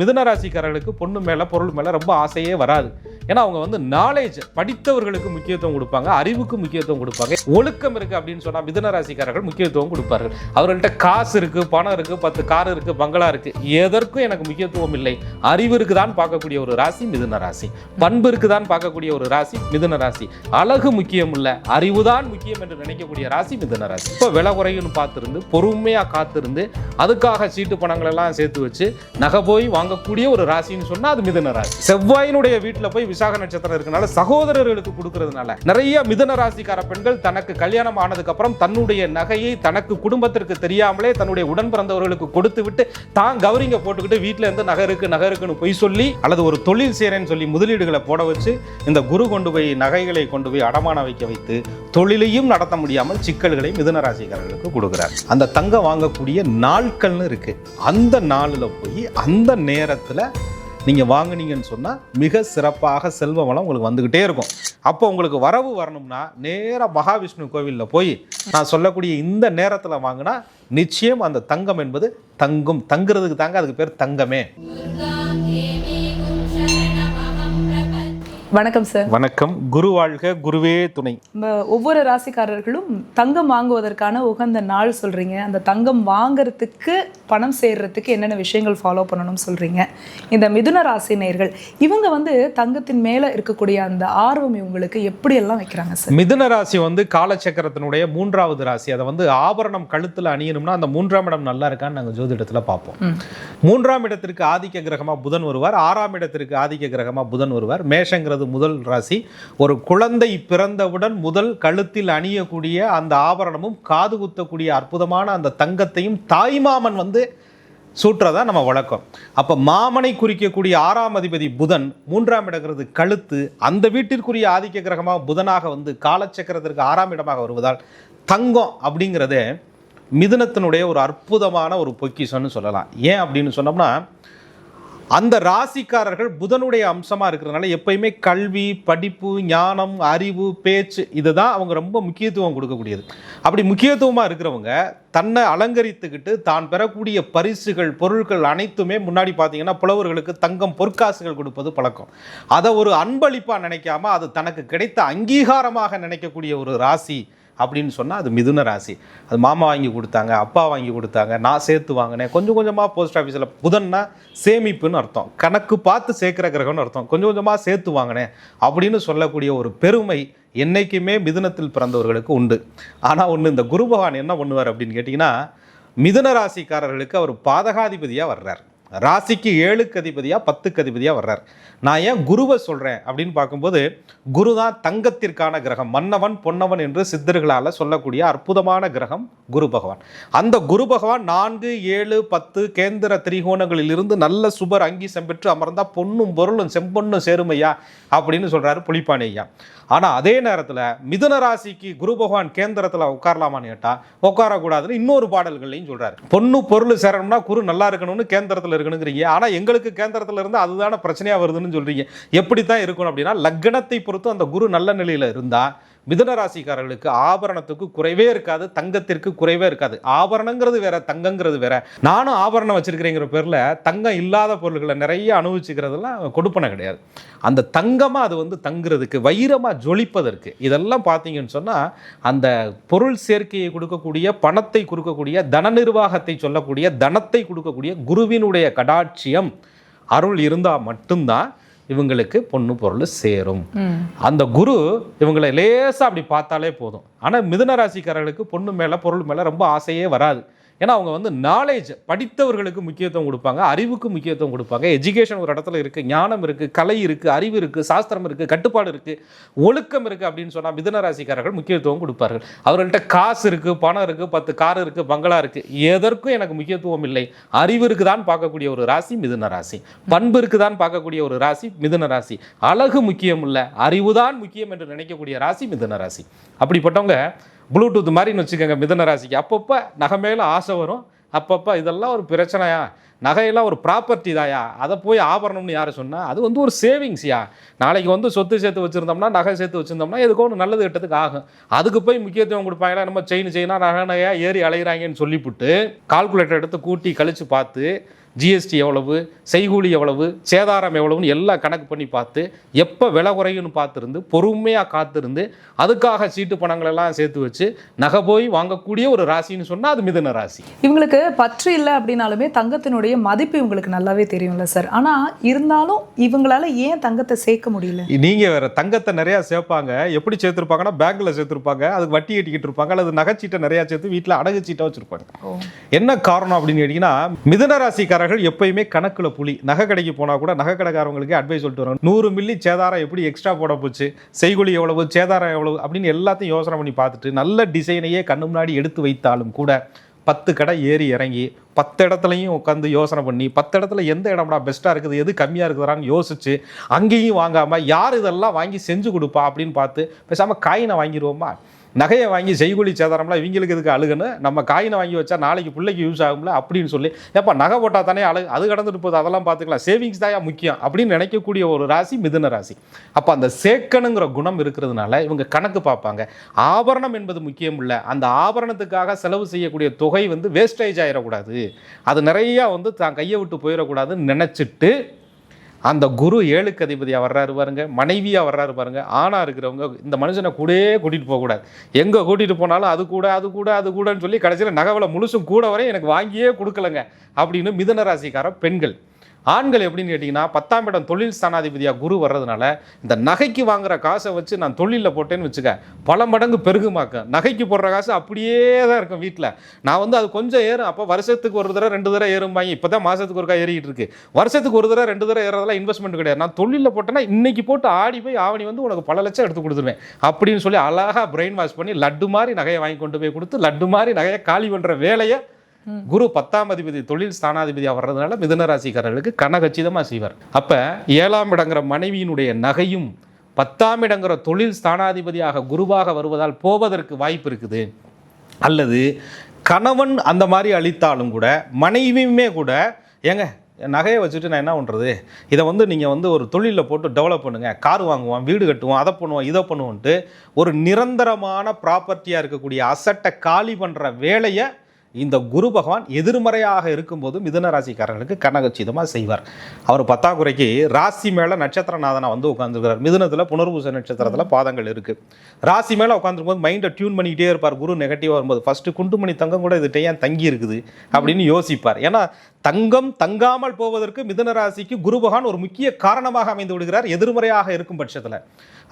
மிதுன ராசிக்காரர்களுக்கு பொண்ணு மேல பொருள் மேல ரொம்ப ஆசையே வராது. ஏன்னா அவங்க வந்து நாலேஜ் படித்தவர்களுக்கு முக்கியத்துவம் கொடுப்பாங்க அறிவுக்கு முக்கியத்துவம் கொடுப்பாங்க. ஒழுக்கம் இருக்கு அப்படின்னு சொன்னால் மிதுனராசிக்காரர்கள் முக்கியத்துவம் கொடுப்பார்கள். அவர்கள்ட்ட காசு இருக்கு பணம் இருக்கு பத்து கார் இருக்கு பங்களா இருக்கு. எதற்கும் எனக்கு முக்கியத்துவம் இல்லை. அறிவு இருக்குதான் பார்க்கக்கூடிய ஒரு ராசி மிதுன ராசி பண்பு இருக்குதான் பார்க்கக்கூடிய ஒரு ராசி மிதுன ராசி அழகு முக்கியம் இல்ல அறிவுதான் முக்கியம் என்று நினைக்கக்கூடிய ராசி மிதுன ராசி இப்போ விலை குறையுன்னு பார்த்துருந்து பொறுமையா காத்திருந்து அதுக்காக சீட்டு பணங்களெல்லாம் சேர்த்து வச்சு நகை போய் வாங்கக்கூடிய ஒரு ராசின்னு சொன்னா அது மிதன ராசி. செவ்வாயினுடைய வீட்டுல போய் விசாக நட்சத்திரம் இருக்கனால சகோதரர்களுக்கு கொடுக்கறதுனால நிறைய மிதுன ராசிக்கார பெண்கள் தனக்கு கல்யாணம் ஆனதுக்கு அப்புறம் தன்னுடைய நகையை தனக்கு குடும்பத்திற்கு தெரியாமலே தன்னுடைய உடன் பிறந்தவர்களுக்கு கொடுத்து விட்டு தான் கௌரிங்க போட்டுக்கிட்டு வீட்டுல இருந்து நகை இருக்கு நகை இருக்குன்னு பொய் சொல்லி அல்லது ஒரு தொழில் செய்கிறேன்னு சொல்லி முதலீடுகளை போட வச்சு இந்த குரு கொண்டு போய் நகைகளை கொண்டு போய் அடமான வைக்க வைத்து தொழிலையும் நடத்த முடியாமல் சிக்கல்களை மிதுன ராசிக்காரர்களுக்கு கொடுக்குறார். அந்த தங்கம் வாங்கக்கூடிய நாட்கள்னு இருக்கு. அந்த நாளில் போய் அந்த நேரத்தில் நீங்கள் வாங்குனீங்கன்னு சொன்னால் மிக சிறப்பாக செல்வ வளம் உங்களுக்கு வந்துக்கிட்டே இருக்கும். அப்போ உங்களுக்கு வரவு வரணும்னா நேராக மகாவிஷ்ணு கோவிலில் போய் நான் சொல்லக்கூடிய இந்த நேரத்தில் வாங்கினா நிச்சயம் அந்த தங்கம் என்பது தங்கும் தங்குறதுக்கு தாங்க அதுக்கு பேர் தங்கமே. வணக்கம் சார் வணக்கம். குரு வாழ்க குருவே துணை. ஒவ்வொரு ராசிக்காரர்களும் தங்கம் வாங்குவதற்கான உகந்த நாள் சொல்றீங்க. அந்த தங்கம் வாங்குறதுக்கு பணம் சேர்றதுக்கு என்னென்ன விஷயங்கள் ஃபாலோ பண்ணணும்னு சொல்றீங்க. இந்த மிதுன ராசினியர்கள் இவங்க வந்து தங்கத்தின் மேல இருக்கக்கூடிய அந்த ஆர்வம் இவங்களுக்கு எப்படியெல்லாம் வைக்கிறாங்க சார் மிதுன ராசி வந்து காலச்சக்கரத்தினுடைய மூன்றாவது ராசி. அதை வந்து ஆபரணம் கழுத்தில் அணியணும்னா அந்த மூன்றாம் இடம் நல்லா இருக்கான்னு நாங்கள் ஜோதிடத்தில் பார்ப்போம். மூன்றாம் இடத்திற்கு ஆதிக்க கிரகமா புதன் வருவார். ஆறாம் இடத்திற்கு ஆதிக்க கிரகமா புதன் வருவார். மேஷங்கிறது முதல் ராசி ஒரு குழந்தை பிறந்தவுடன் முதல் கழுத்தில் அணியக்கூடிய அந்த ஆபரணமும் காது குத்தக்கூடிய அற்புதமான அந்த தங்கத்தையும் தாய்மாமன் வந்து சூட்டுறதா நம்ம வழக்கம். அப்போ மாமனை குறிக்கக்கூடிய ஆறாம் அதிபதி புதன் மூன்றாம் இடங்கிறது கழுத்து அந்த வீட்டிற்குரிய ஆதிக்க கிரகமாக புதனாக வந்து காலச்சக்கரத்திற்கு ஆறாம் இடமாக வருவதால் தங்கம் அப்படிங்கிறதே மிதுனத்தினுடைய ஒரு அற்புதமான ஒரு பொக்கிஷம்னு சொல்லலாம். ஏன் அப்படின்னு சொன்னோம்னா அந்த ராசிக்காரர்கள் புதனுடைய அம்சமாக இருக்கிறதுனால எப்பயுமே கல்வி படிப்பு ஞானம் அறிவு பேச்சு இதுதான் அவங்க ரொம்ப முக்கியத்துவம் கொடுக்கக்கூடியது. அப்படி முக்கியத்துவமாக இருக்கிறவங்க தன்னை அலங்கரித்துக்கிட்டு தான் பெறக்கூடிய பரிசுகள் பொருட்கள் அனைத்துமே முன்னாடி பார்த்தீங்கன்னா புலவர்களுக்கு தங்கம் பொற்காசுகள் கொடுப்பது பழக்கம். அதை ஒரு அன்பளிப்பாக நினைக்காம அது தனக்கு கிடைத்த அங்கீகாரமாக நினைக்கக்கூடிய ஒரு ராசி அப்படின்னு சொன்னால் அது மிதுன ராசி. அது மாமா வாங்கி கொடுத்தாங்க அப்பா வாங்கி கொடுத்தாங்க நான் சேர்த்து வாங்கினேன். கொஞ்சம் கொஞ்சமாக போஸ்ட் ஆஃபீஸில் புதன்னா சேமிப்புன்னு அர்த்தம். கணக்கு பார்த்து சேர்க்குற கிரகம்னு அர்த்தம். கொஞ்சம் கொஞ்சமாக சேர்த்து வாங்கினேன் அப்படின்னு சொல்லக்கூடிய ஒரு பெருமை என்றைக்குமே மிதுனத்தில் பிறந்தவர்களுக்கு உண்டு. ஆனால் ஒன்று இந்த குரு பகவான் என்ன பண்ணுவார் அப்படின்னு கேட்டிங்கன்னா மிதுன ராசிக்காரர்களுக்கு அவர் பாதகாதிபதியாக வர்றார். ராசிக்கு ஏழுக்கு அதிபதியாக பத்துக்கு அதிபதியாக வர்றார். நான் ஏன் குருவை சொல்கிறேன் அப்படின்னு பார்க்கும்போது குரு தான் தங்கத்திற்கான கிரகம். மன்னவன் பொன்னவன் என்று சித்தர்களால் சொல்லக்கூடிய அற்புதமான கிரகம் குரு பகவான். அந்த குரு பகவான் நான்கு ஏழு பத்து கேந்திர திரிகோணங்களில் இருந்து நல்ல சுபர் அங்கி செம்பெற்று அமர்ந்தால் பொன்னும் பொருளும் செம்பொன்னும் சேருமையா அப்படின்னு சொல்கிறாரு புலிப்பாணி ஐயா. ஆனால் அதே நேரத்தில் மிதுன ராசிக்கு குரு பகவான் கேந்திரத்தில் உட்காரலாமான்னு கேட்டால் உட்காரக்கூடாதுன்னு இன்னொரு பாடல்கள்லையும் சொல்கிறார் பொண்ணு பொருள் சேரணும்னா குரு நல்லா இருக்கணும்னு கேந்திரத்தில் இருக்கணுங்கிறீங்க. ஆனால் எங்களுக்கு கேந்திரத்தில் இருந்து அதுதான பிரச்சனையாக வருதுன்னு சொல்றீங்க. எப்படி தான் இருக்கணும் அப்படின்னா லக்னத்தை பொறுத்து அந்த குரு நல்ல நிலையில் இருந்தால் மிதுன ராசிக்காரர்களுக்கு ஆபரணத்துக்கு குறைவே இருக்காது தங்கத்திற்கு குறைவே இருக்காது. ஆபரணங்கிறது வேற தங்கங்கிறது வேற. நானும் ஆபரணம் வச்சிருக்கிறேங்கிற பேரில் தங்கம் இல்லாத பொருள்களை நிறைய அனுபவிச்சுக்கிறதெல்லாம் கொடுப்பன கிடையாது. அந்த தங்கமாக அது வந்து தங்குறதுக்கு வைரமாக ஜொலிப்பதற்கு இதெல்லாம் பார்த்தீங்கன்னு சொன்னால் அந்த பொருள் சேர்க்கையை கொடுக்கக்கூடிய பணத்தை கொடுக்கக்கூடிய தன நிர்வாகத்தை சொல்லக்கூடிய தனத்தை கொடுக்கக்கூடிய குருவினுடைய கடாட்சியம் அருள் இருந்தால் மட்டும்தான் இவங்களுக்கு பொண்ணு பொருள் சேரும். அந்த குரு இவங்களை லேசாக அப்படி பார்த்தாலே போதும். ஆனால் மிதுன ராசிக்காரர்களுக்கு பொண்ணு மேலே பொருள் மேலே ரொம்ப ஆசையே வராது. ஏன்னா அவங்க வந்து நாலேஜ் படித்தவர்களுக்கு முக்கியத்துவம் கொடுப்பாங்க அறிவுக்கு முக்கியத்துவம் கொடுப்பாங்க. எஜுகேஷன் ஒரு இடத்துல இருக்குது ஞானம் இருக்குது கலை இருக்குது அறிவு இருக்குது சாஸ்திரம் இருக்குது கட்டுப்பாடு இருக்குது ஒழுக்கம் இருக்குது அப்படின்னு சொன்னால் மிதனராசிக்காரர்கள் முக்கியத்துவம் கொடுப்பார்கள். அவர்கள்ட்ட காசு இருக்குது பணம் இருக்குது பத்து கார் இருக்குது பங்களா இருக்குது எதற்கும் எனக்கு முக்கியத்துவம் இல்லை. அறிவு இருக்குதான் பார்க்கக்கூடிய ஒரு ராசி மிதுன ராசி. பண்பு இருக்குதான் பார்க்கக்கூடிய ஒரு ராசி மிதுன ராசி. அழகு முக்கியம் இல்லை அறிவுதான் முக்கியம் என்று நினைக்கக்கூடிய ராசி மிதுன ராசி. அப்படிப்பட்டவங்க ப்ளூடூத் மாதிரின்னு வச்சுக்கோங்க மிதன ராசிக்கு. அப்பப்போ நகை மேலே ஆசை வரும். அப்பப்போ இதெல்லாம் ஒரு பிரச்சனையா? நகையெல்லாம் ஒரு ப்ராப்பர்ட்டி தாயா? அதை போய் ஆபரணம்னு யார் சொன்னால் அது வந்து ஒரு சேவிங்ஸ்யா நாளைக்கு வந்து சொத்து சேர்த்து வச்சுருந்தோம்னா நகை சேர்த்து வச்சுருந்தோம்னா எதுக்கோ ஒன்று நல்லது கெட்டதுக்கு ஆகும். அதுக்கு போய் முக்கியத்துவம் கொடுப்பாங்களா? நம்ம செயின் செயினா நகை நகையாக ஏறி அலைகிறாங்கன்னு சொல்லிவிட்டு கால்குலேட்டர் எடுத்து கூட்டி கழித்து பார்த்து ஜிஎஸ்டி எவ்வளவு செய்கூலி எவ்வளவு சேதாரம் எவ்வளவுன்னு எல்லாம் கணக்கு பண்ணி பார்த்து எப்போ விலை குறையும்னு பார்த்துருந்து பொறுமையாக காத்திருந்து அதுக்காக சீட்டு பணங்கள் எல்லாம் சேர்த்து வச்சு நகை போய் வாங்கக்கூடிய ஒரு ராசின்னு சொன்னால் அது மிதுன ராசி. இவங்களுக்கு பற்று இல்லை அப்படின்னாலுமே தங்கத்தினுடைய மதிப்பு இவங்களுக்கு நல்லாவே தெரியும்ல சார். ஆனா இருந்தாலும் இவங்களால ஏன் தங்கத்தை சேர்க்க முடியல? நீங்க வேற தங்கத்தை நிறைய சேர்ப்பாங்க. எப்படி சேர்த்திருப்பாங்கன்னா பேங்க்ல சேர்த்திருப்பாங்க. அதுக்கு வட்டி கட்டிக்கிட்டு இருப்பாங்க. அல்லது நகைச்சீட்டை நிறைய சேர்த்து வீட்டில் அடகு சீட்டை வச்சிருப்பாங்க. என்ன காரணம் அப்படின்னு கேட்டீங்கன்னா மிதுன ராசிக்காரர்கள் எப்பயுமே கணக்கில் புலி. நகை கடைக்கு போனால் கூட நகை கடைக்காரவங்களுக்கு அட்வைஸ் சொல்லிட்டு வராங்க நூறு மில்லி சேதாரம் எப்படி எக்ஸ்ட்ரா போட போச்சு? செய்குலி எவ்வளவு சேதாரம் எவ்வளவு அப்படின்னு எல்லாத்தையும் யோசனை பண்ணி பார்த்துட்டு நல்ல டிசைனையே கண்ணு முன்னாடி எடுத்து வைத்தாலும் கூட பத்து கடை ஏறி இறங்கி பத்து இடத்துலையும் உட்காந்து யோசனை பண்ணி பத்து இடத்துல எந்த இடம்டா பெஸ்ட்டாக இருக்குது எது கம்மியாக இருக்குதுறான்னு யோசிச்சு அங்கேயும் வாங்காமல் யார் இதெல்லாம் வாங்கி செஞ்சு கொடுப்பா? அப்படின்னு பார்த்து பேசாமல் காயினை வாங்கிடுவோமா நகையை வாங்கி செய்கூலி சேதாரம்லாம் இவங்களுக்கு இதுக்கு அழுகுன்னு நம்ம காயினை வாங்கி வச்சா நாளைக்கு பிள்ளைக்கு யூஸ் ஆகும்ல அப்படின்னு சொல்லி. ஏப்பா நகை போட்டால் தானே அழகு அது கடந்துட்டு போகுது அதெல்லாம் பார்த்துக்கலாம். சேவிங்ஸ் தான் முக்கியம் அப்படின்னு நினைக்கக்கூடிய ஒரு ராசி மிதுன ராசி. அப்போ அந்த சேக்கணுங்கிற குணம் இருக்கிறதுனால இவங்க கணக்கு பார்ப்பாங்க. ஆபரணம் என்பது முக்கியம் இல்லை. அந்த ஆபரணத்துக்காக செலவு செய்யக்கூடிய தொகை வந்து வேஸ்டேஜ் ஆகிடக்கூடாது அது நிறையா வந்து தான் கையை விட்டு போயிடக்கூடாதுன்னு நினச்சிட்டு அந்த குரு ஏழுக்கு அதிபதியாக வர்றாரு பாருங்க மனைவியாக வர்றாரு பாருங்க. ஆணாக இருக்கிறவங்க இந்த மனுஷனை கூடயே கூட்டிகிட்டு போகக்கூடாது. எங்கே கூட்டிகிட்டு போனாலும் அது கூட அது கூட அது கூடன்னு சொல்லி கடைசியில் நகவலை முழுசும் கூட வரையும் எனக்கு வாங்கியே கொடுக்கலங்க. அப்படின்னு மிதன ராசிக்கார பெண்கள். ஆண்கள் எப்படின்னு கேட்டிங்கன்னா பத்தாம் இடம் தொழில் ஸ்தானாதிபதியாக குரு வர்றதுனால இந்த நகைக்கு வாங்குற காசை வச்சு நான் தொழிலில் போட்டேன்னு வச்சுக்க பல மடங்கு பெருகுமாக்க. நகைக்கு போடுற காசு அப்படியே தான் இருக்கும் வீட்டில் நான் வந்து அது கொஞ்சம் ஏறும். அப்போ வருஷத்துக்கு ஒரு தடவை ரெண்டு தடவை ஏறும் வாங்கி இப்போ தான் மாதத்துக்கு ஒருக்கா ஏறிக்கிட்டு இருக்கு. வருஷத்துக்கு ஒரு தடவை ரெண்டு தடவை ஏறதெல்லாம் இன்வெஸ்ட்மெண்ட் கிடையாது. நான் தொழிலில் போட்டேன்னா இன்னைக்கு போட்டு ஆடி போய் ஆவணி வந்து உனக்கு பல லட்சம் எடுத்து கொடுத்துருவேன். அப்படின்னு சொல்லி அழகாக பிரெயின் வாஷ் பண்ணி லட்டு மாதிரி நகையை வாங்கி கொண்டு போய் கொடுத்து லட்டு மாதிரி நகையை காலி பண்ணுற வேலையை குரு பத்தாம் அதிபதி தொழில் ஸ்தானாதிபதியாக வர்றதுனால மிதனராசிக்காரர்களுக்கு கனகச்சிதமாக செய்வார். அப்போ ஏழாம் இடங்கிற மனைவியினுடைய நகையும் பத்தாம் இடங்கிற தொழில் ஸ்தானாதிபதியாக குருவாக வருவதால் போவதற்கு வாய்ப்பு இருக்குது. அல்லது கணவன் அந்த மாதிரி அளித்தாலும் கூட மனைவியுமே கூட ஏங்க என் நகையை வச்சுட்டு நான் என்ன பண்ணுறது இதை வந்து நீங்கள் வந்து ஒரு தொழிலில் போட்டு டெவலப் பண்ணுங்கள் கார் வாங்குவோம் வீடு கட்டுவோம் அதை பண்ணுவோம் இதை பண்ணுவோன்ட்டு ஒரு நிரந்தரமான ப்ராப்பர்ட்டியாக இருக்கக்கூடிய அசட்டை காலி பண்ணுற வேலையை இந்த குரு பகவான் எதிர்மறையாக இருக்கும்போது மிதுன ராசிக்காரர்களுக்கு கனகச்சிதமாக செய்வார். அவர் பத்தாக்குறைக்கு ராசி மேலே நட்சத்திரநாதனா வந்து உட்காந்துருக்கிறார் மிதுனத்தில் புனர்பூச நட்சத்திரத்தில் பாதங்கள் இருக்குது ராசி மேலே உட்காந்துருக்கும் போது மைண்டை டியூன் பண்ணிக்கிட்டே இருப்பார். குரு நெகட்டிவாக வரும்போது. ஃபஸ்ட்டு குண்டுமணி தங்கம் கூட இதுகிட்ட ஏன் தங்கி இருக்குது அப்படின்னு யோசிப்பார். ஏன்னா தங்கம் தங்காமல் போவதற்கு மிதுன ராசிக்கு குரு பகவான் ஒரு முக்கிய காரணமாக அமைந்து விடுகிறார். எதிர்மறையாக இருக்கும் பட்சத்தில்.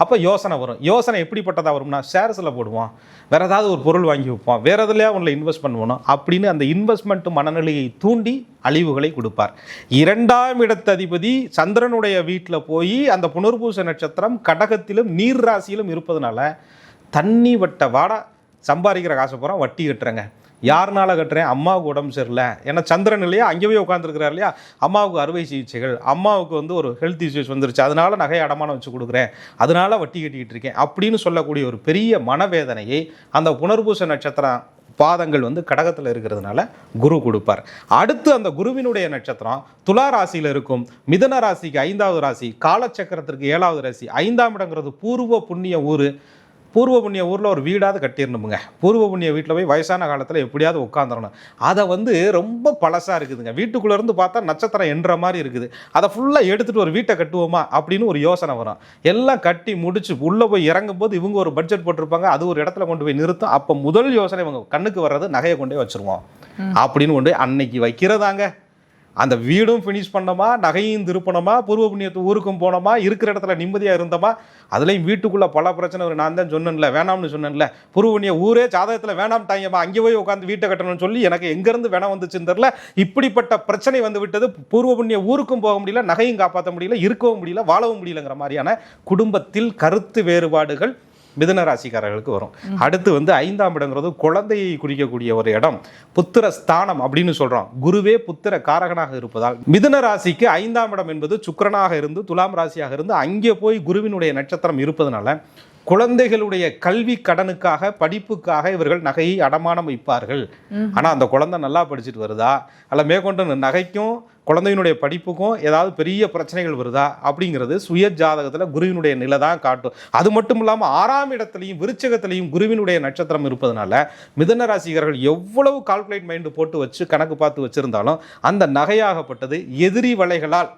அப்போ யோசனை வரும். யோசனை எப்படிப்பட்டதாக வரும்னா ஷேர்ஸில் போடுவோம் வேறு ஏதாவது ஒரு பொருள் வாங்கி வைப்போம் வேறு எதுலையா ஒன்றில் இன்வெஸ்ட் பண்ணுவோம் அப்படின்னு அந்த இன்வெஸ்ட்மெண்ட் மனநிலையை தூண்டி அழிவுகளை கொடுப்பார். இரண்டாம் இடத்ததிபதி சந்திரனுடைய வீட்டில் போய் அந்த புனர்பூச நட்சத்திரம் கடகத்திலும் நீர் ராசியிலும் இருப்பதனால தண்ணி வட்ட வாடா சம்பாதிக்கிற காசை பூரா வட்டி கட்டுறேங்க. யாருனால கட்டுறேன்? அம்மாவுக்கு உடம்பு சரியில்லை. ஏன்னா சந்திரன் இல்லையா? அங்கே போய் உட்காந்துருக்கிறார் இல்லையா? அம்மாவுக்கு அறுவை சிகிச்சைகள் அம்மாவுக்கு வந்து ஒரு ஹெல்த் இஷ்யூஸ் வந்துருச்சு. அதனால நகை அடமானம் வச்சு கொடுக்குறேன். அதனால வட்டி கட்டிக்கிட்டு இருக்கேன் அப்படின்னு சொல்லக்கூடிய ஒரு பெரிய மனவேதனையை அந்த புனர்பூச நட்சத்திரம் பாதங்கள் வந்து கடகத்தில் இருக்கிறதுனால குரு கொடுப்பார். அடுத்து அந்த குருவினுடைய நட்சத்திரம் துலா ராசியில் இருக்கும். மிதன ராசிக்கு ஐந்தாவது ராசி காலச்சக்கரத்திற்கு ஏழாவது ராசி ஐந்தாம் இடங்கிறது பூர்வ புண்ணிய ஊர். பூர்வ புண்ணிய ஊரில் ஒரு வீடாவது கட்டிடணுமுங்க பூர்வ புண்ணிய வீட்டில் போய் வயசான காலத்தில் எப்படியாவது உட்காந்துடணும் அதை வந்து ரொம்ப பழசாக இருக்குதுங்க. வீட்டுக்குள்ளே இருந்து பார்த்தா நட்சத்திரம் என்ற மாதிரி இருக்குது. அதை ஃபுல்லாக எடுத்துகிட்டு ஒரு வீட்டை கட்டுவோமா அப்படின்னு ஒரு யோசனை வரும். எல்லாம் கட்டி முடிச்சு உள்ளே போய் இறங்கும் போது இவங்க ஒரு பட்ஜெட் போட்டிருப்பாங்க. அது ஒரு இடத்துல கொண்டு போய் நிறுத்தும். அப்போ முதல் யோசனை இவங்க கண்ணுக்கு வர்றது நகையை கொண்டு வச்சுருவோம். அப்படின்னு கொண்டு அன்னைக்கு வைக்கிறதாங்க. அந்த வீடும் ஃபினிஷ் பண்ணோமா? நகையும் திருப்பணமா? பூர்வ புண்ணியத்து ஊருக்கும் போனோமா? இருக்கிற இடத்துல நிம்மதியாக இருந்தோமா? அதுலேயும் வீட்டுக்குள்ளே பல பிரச்சனை வரும். நான் தான் சொன்னேன்ல வேணாம்னு சொன்னேன்ல. பூர்வ புண்ணிய ஊரே ஜாதகத்தில் வேணாம்ட்டாங்கம்மா அங்கே போய் உட்காந்து வீட்டை கட்டணும்னு சொல்லி எனக்கு எங்கேருந்து வேணாம் வந்துச்சுன்னு தெரில இப்படிப்பட்ட பிரச்சனை வந்து விட்டது. பூர்வ புண்ணிய ஊருக்கும் போக முடியல நகையும் காப்பாற்ற முடியல இருக்கவும் முடியல வாழவும் முடியலங்கிற மாதிரியான குடும்பத்தில் கருத்து வேறுபாடுகள் மிதுன ராசிக்காரர்களுக்கு வரும். அடுத்து வந்து ஐந்தாம் இடங்கிறது குழந்தையை குறிக்கக்கூடிய ஒரு இடம். புத்திர ஸ்தானம் அப்படின்னு சொல்றோம். குருவே புத்திர காரகனாக இருப்பதால் மிதுன ராசிக்கு ஐந்தாம் இடம் என்பது சுக்கிரனாக இருந்து துலாம் ராசியாக இருந்து அங்கே போய் குருவினுடைய நட்சத்திரம் இருப்பதனால குழந்தைகளுடைய கல்வி கடனுக்காக படிப்புக்காக இவர்கள் நகையை அடமானம் வைப்பார்கள். ஆனா அந்த குழந்தை நல்லா படிச்சுட்டு வருதா? அல்ல மேற்கொண்டு நகைக்கும் குழந்தையினுடைய படிப்புக்கும் ஏதாவது பெரிய பிரச்சனைகள் வருதா? அப்படிங்கிறது சுய ஜாதகத்தில் குருவினுடைய நிலை தான் காட்டும். அது மட்டும் இல்லாமல் ஆறாம் இடத்துலையும் விருச்சகத்திலையும் குருவினுடைய நட்சத்திரம் இருப்பதனால மிதன ராசிகர்கள் எவ்வளவு கால்குலேட் மைண்டு போட்டு வச்சு கணக்கு பார்த்து வச்சிருந்தாலும் அந்த நகையாகப்பட்டது எதிரி வலைகளால்